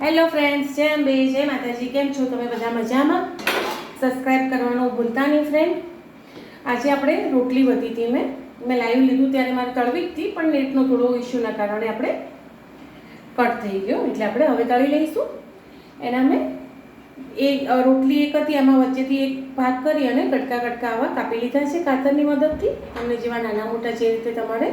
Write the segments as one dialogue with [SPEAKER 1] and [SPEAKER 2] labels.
[SPEAKER 1] Hello friends જય અંબે, જય માતાજી, કેમ છો તમે બધા મજામાં? સબસ્ક્રાઈબ કરવાનું ભૂલતા નહીં ફ્રેન્ડ આજે આપણે રોટલી વધી હતી મેં. મેં લાઈવ લીધું ત્યારે મારે તળવી જ હતી, પણ નેટનો થોડો ઇસ્યુના કારણે આપણે કટ થઈ ગયો. એટલે આપણે હવે તળી લઈશું. એના મેં એક રોટલી એક હતી એમાં વચ્ચેથી એક ભાગ કરી અને કટકા કટકા આવા કાપી લીધા છે કાતરની મદદથી. તમને જેવા નાના મોટા જે રીતે તમારે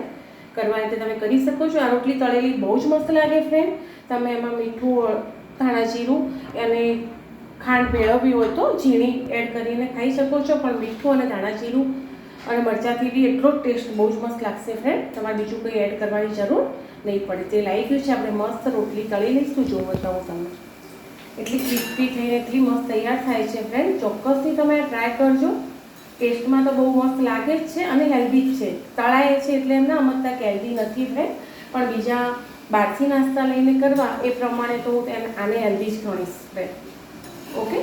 [SPEAKER 1] કરવા રીતે તમે કરી શકો છો. આ રોટલી તળેલી બહુ જ મસ્ત લાગે ફ્રેન્ડ તમે એમાં મીઠું, ધાણા જીરું અને ખાંડ ભેળવવી હોય તો ઝીણી એડ કરીને ખાઈ શકો છો. પણ મીઠું અને ધાણા જીરું અને મરચાંથી બી એટલો ટેસ્ટ બહુ જ મસ્ત લાગશે ફ્રેન્ડ તમારે બીજું કંઈ એડ કરવાની જરૂર નહીં પડે. તે લાગી ગયું છે, આપણે મસ્ત રોટલી તળી લઈશું જો બતાવું તમને એટલી ક્રિસ્પી થઈને એટલી મસ્ત તૈયાર થાય છે ફ્રેન્ડ ચોક્કસથી તમે ટ્રાય કરજો. ટેસ્ટમાં તો બહુ મસ્ત લાગે જ છે અને હેલ્ધી જ છે. તળાય છે એટલે એમને ના સમજતા નથી થાય. પણ બીજા બહારથી નાસ્તા લઈને કરવા એ પ્રમાણે તો હું આને હેલ્ધી જ ગણીશ ઓકે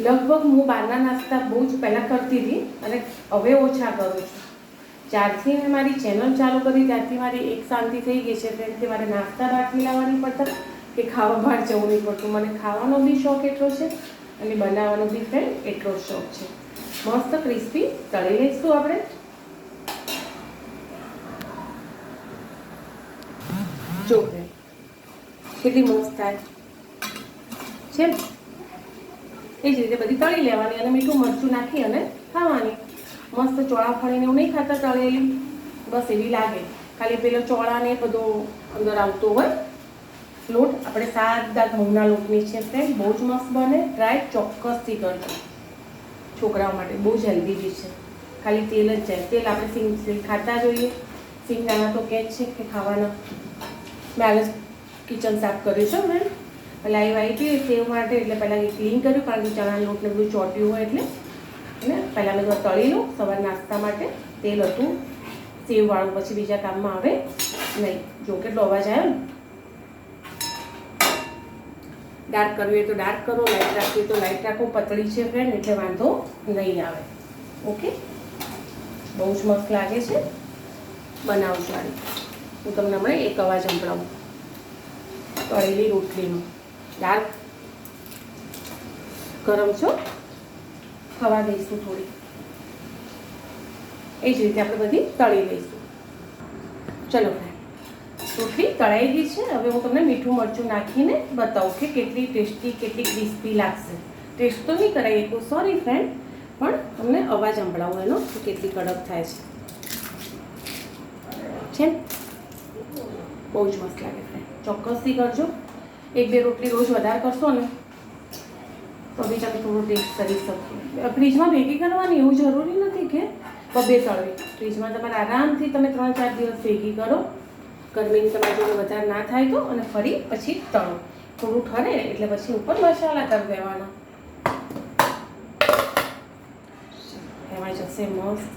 [SPEAKER 1] લગભગ હું બહારના નાસ્તા બહુ જ પહેલાં કરતી હતી અને હવે ઓછા કરું છું. જ્યારથી મેં મારી ચેનલ ચાલુ કરી ત્યારથી મારી એક શાંતિ થઈ ગઈ છે. કે મારે નાસ્તા બહારથી લાવવાની પડતા કે ખાવા બહાર જવું નહીં પડતું. મને ખાવાનો બી શોખ એટલો છે અને બનાવવાનો બી ફ્રેન્ડ એટલો જ શોખ છે. મસ્ત ક્રિસ્પી તળી લઈશું આપણે. જો કેટલી મસ્ત થાય. છે એ જ રીતે બધી તળી લેવાની અને મીઠું મરચું નાખી અને ખાવાની. મસ્ત ચોળા ફળીને એવું નહીં ખાતા તળેલી. બસ એવી લાગે. ખાલી પેલો ચોળાને બધો અંદર આવતો હોય. લોટ. આપણે સાત સાદા ઘઉંના લોટની છે ફ્રેન્ડ બહુ જ મસ્ત બને. ટ્રાય ચોક્કસથી કરજો. છોકરાઓ માટે બહુ જ હેલ્ધી બી છે. ખાલી તેલ જ જાય તેલ આપણે સિંગ ખાતા જોઈએ. સિંગદાણા તો કે છે કે ખાવાના. મેં આજે કિચન સાફ કર્યું છે ફ્રેન્ડ લાઈવ આવી ગઈ સેવ માટે એટલે પહેલાં એ ક્લીન કર્યું, કારણ કે ચણા લોટ ને બધું ચોટ્યું હોય એટલે. અને પહેલાં મેં તળી લઉં સવાર નાસ્તા માટે. તેલ હતું. સેવવાળું પછી બીજા કામમાં આવે. નહીં, જો કેટલો આવ્યો ને ડાર્ક કરવી હોય તો ડાર્ક કરો લાઇટ રાખવી તો લાઇટ રાખો, પતળી છે ફ્રેન્ડ એટલે વાંધો નહીં આવે. ઓકે બહુ જ મસ્ત લાગે છે. બનાવજો આની. હું તમને હમણાં એક અવાજ સંભળાવું. તળેલી રોટલીનો. ડાર્ક ગરમ છો? ખવા દઈશું થોડી. એ જ રીતે આપણે બધી તળી લઈશું. ચલો રોટલી તળાઈ ગઈ છે. હવે હું તમને મીઠું મરચું નાખીને બતાવું કે કેટલી ટેસ્ટી, કેટલી ક્રિસ્પી લાગશે. ટેસ્ટ તો નહીં કરાવી એકું સોરી ફ્રેન્ડ પણ તમને અવાજ સંભળાવું એનો કે કેટલી કડક થાય છે. બહુ જ મસ્ત લાગે ફ્રેન્ડ ચોક્કસથી કરજો. એક બે રોટલી રોજ વધારે કરશો ને, તો બી તમે થોડું ટેસ્ટ કરી શકો ફ્રીજમાં ભેગી કરવાની એવું જરૂરી નથી કે બબે તળવી ફ્રીજમાં તમારે આરામથી તમે ત્રણ ચાર દિવસ ભેગી કરો. ગરમીની તમારી જોડે વધારે ના થાય તો અને ફરી પછી તળો થોડું ઠરે એટલે પછી ઉપર મસાલા કરી દેવાના. એમાં જશે મસ્ત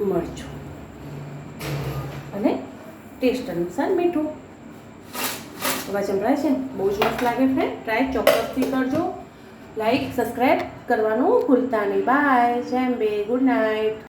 [SPEAKER 1] મરચું. અને ટેસ્ટ અનુસાર મીઠું. અવાજ સંભળાય છે? બહુ જ મસ્ત લાગે ફ્રેન્ડ ટ્રાય ચોક્કસથી કરજો. લાઈક સબસ્ક્રાઈબ કરવાનું ભૂલતા નહીં. બાય જેમ બે ગુડ નાઇટ